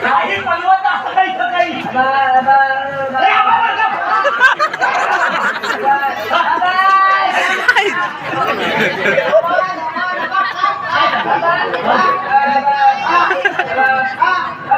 Tayo paluan na sakay sakay. Ba ba. Kaya ba ba. Ba ba. Ba ba.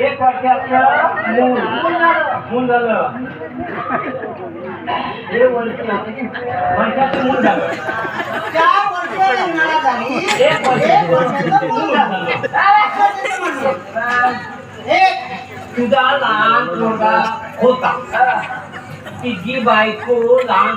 एक वर्षाचं मूल मूल झालं हे वर्ष वर्षाचं मूल झालं चार वर्ष एक वर्ष मूल झालं. एक तुझा लहान मुलगा होता तिची बायको लहान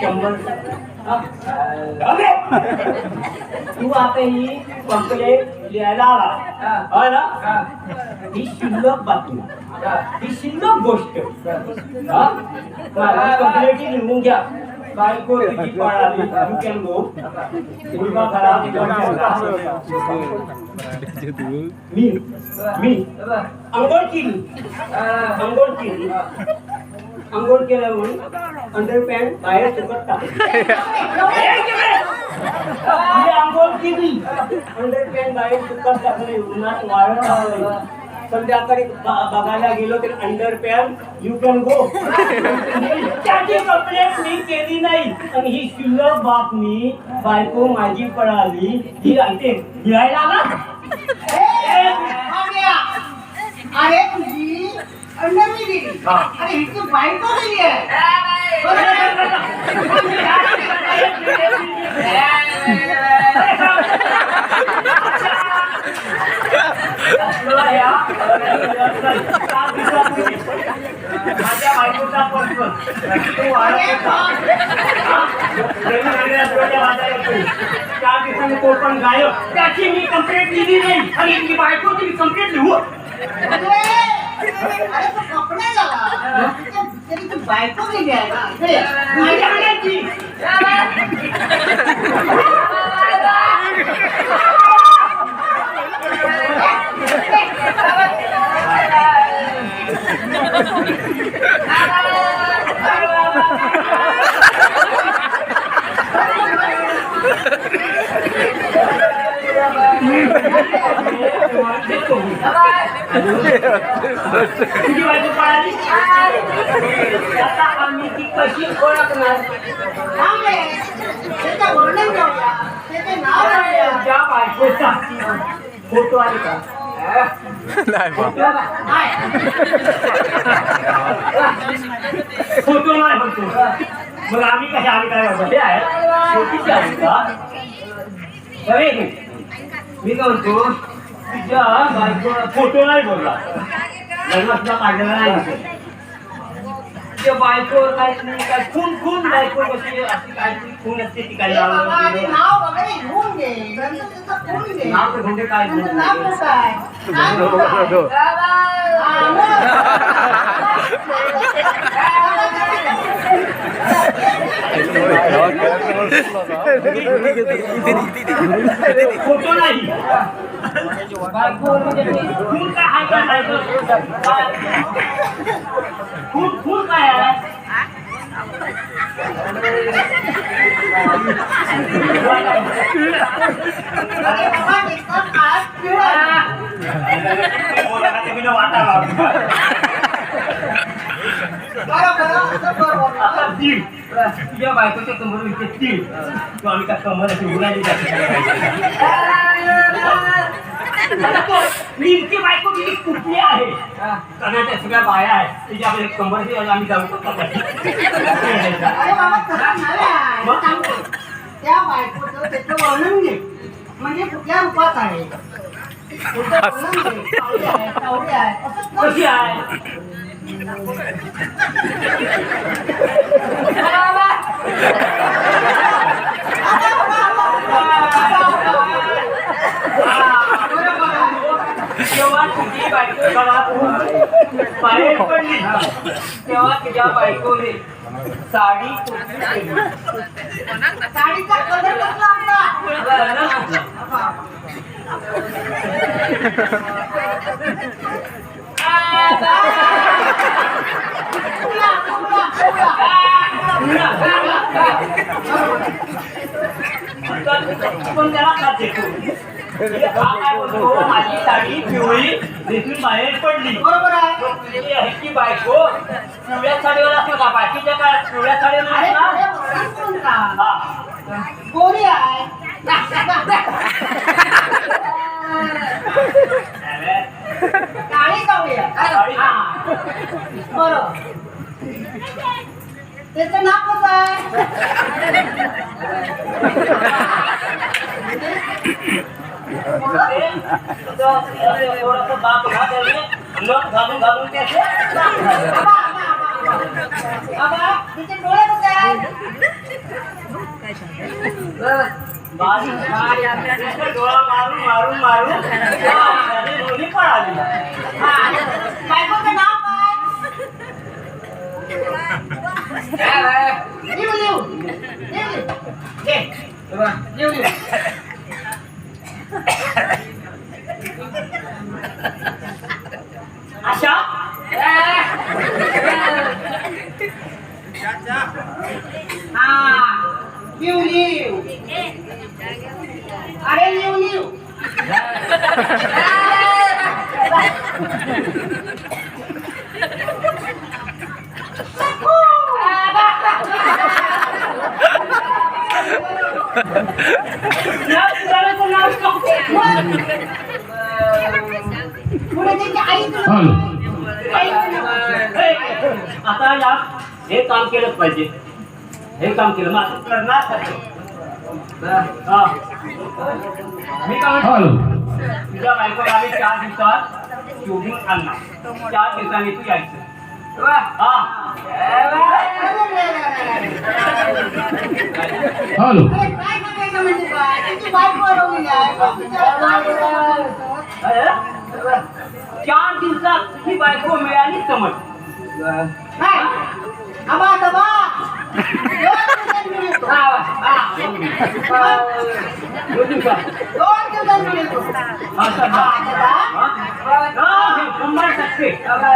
शंभर तू आता ही कंप्लेंट लिहायला आला हो ना ही शिल्लक बातमी ही शिल्लक गोष्ट हा? लिहून घ्या बायको तुझी पळाली यू कॅन गो मुलगा खराब मी मी अंघोळ केली अंघोळ केली अंघोळ केलं म्हणून अंडर पॅन्ट बाहेर उन्हात बघायला गेलो तर अंडर यू कॅन गो त्याची कंप्लेंट मी केली नाही आणि ही शिल्लक बातमी बायको माझी पळाली ही आला अरे तुझी अंडरवी गेली अरे ही तू बायको गेली आहे माझ्या बायकोचा पर्पज तू चार दिवसांनी तो पण गायब त्याची मी कंप्लेंट लिहिली नाही आणि मी बायको मी कंप्लेंट लिहू अरे तू कपडे झाला बायको गेली आहे तुझी बायको पळाली आता आम्ही ती कशी ओळखणार ज्या बायकोचा फोटो आले का नाही फोटो नाही म्हणतो मग आम्ही कशा आम्ही काय म्हणतो ते आहे फोटोची आली का मी काय म्हणतो तिच्या बायकोला फोटो नाही बोलला. लग्नातला काढलेला नाही तिच्या बायकोवर काय नाही काय खून खून बायको कशी अशी काय ती खून असते ती काय म्हणजे नाव नाव वगैरे लिहून घे. ग्रंथ त्याचा लिहून घे. नाव म्हणजे काय नाव नाव काय फोटो नाही. बायको म्हणजे ते खून काय आहे का बायको? खून खून काय आहे अरे बाबा, नुसतं काळात पिवळा आहे. बरं, बरं, असं कर बाबा. आता तीळ तुझ्या बायकोच्या कमर इथे तीळ तू आम्ही त्या कमर अशी उडाली जाते कुठली आहे? कर्नाटक सगळ्या बाया आहेत. तिच्याकडे कंबरची आम्ही जाऊ शकतो. त्या बायकोचं त्याचं वर्णन घे. म्हणजे कुठल्या रूपात आहे? कशी आहे? बाहेर पडली तेव्हा तुझ्या बायकोने साडी साडीचा कलर कसला? पण त्याला बोलतो माझी साडी पिवळी देखील बाहेर पडली बरोबर आहे ह्याची बायको? पिवळ्या साडीवर असतो का? बाकीच्या काळात पिवळ्या साडीवर का? गोरी आहे. काळी कावळी आहे हा. बरं. त्याचं नाव कसं आहे. घालून घालून ते बाप. बाबा, बाबा, बाबा, तिचे डोळे कसे आहेत बारीक बारीक नुसतं डोळा मारून मारून मारून আশা নিউ নিউ আরে নিউ নিউ Não, agora eu vou lá os hello. हे, आता या हे काम केलंच पाहिजे. हे काम केलं मग आता करणार? हा. मी काय हॅलो तुझ्या बायकोला आम्ही चार दिवसात शोधून आणणार. चार दिवसांनी तू यायचं. हा. हॅलो बायको चार दिवसात ही? बायको मिळाली समज काय आबा दबा दोन मिळतो दोन दिवसात मिळतो शंभर टक्के आबा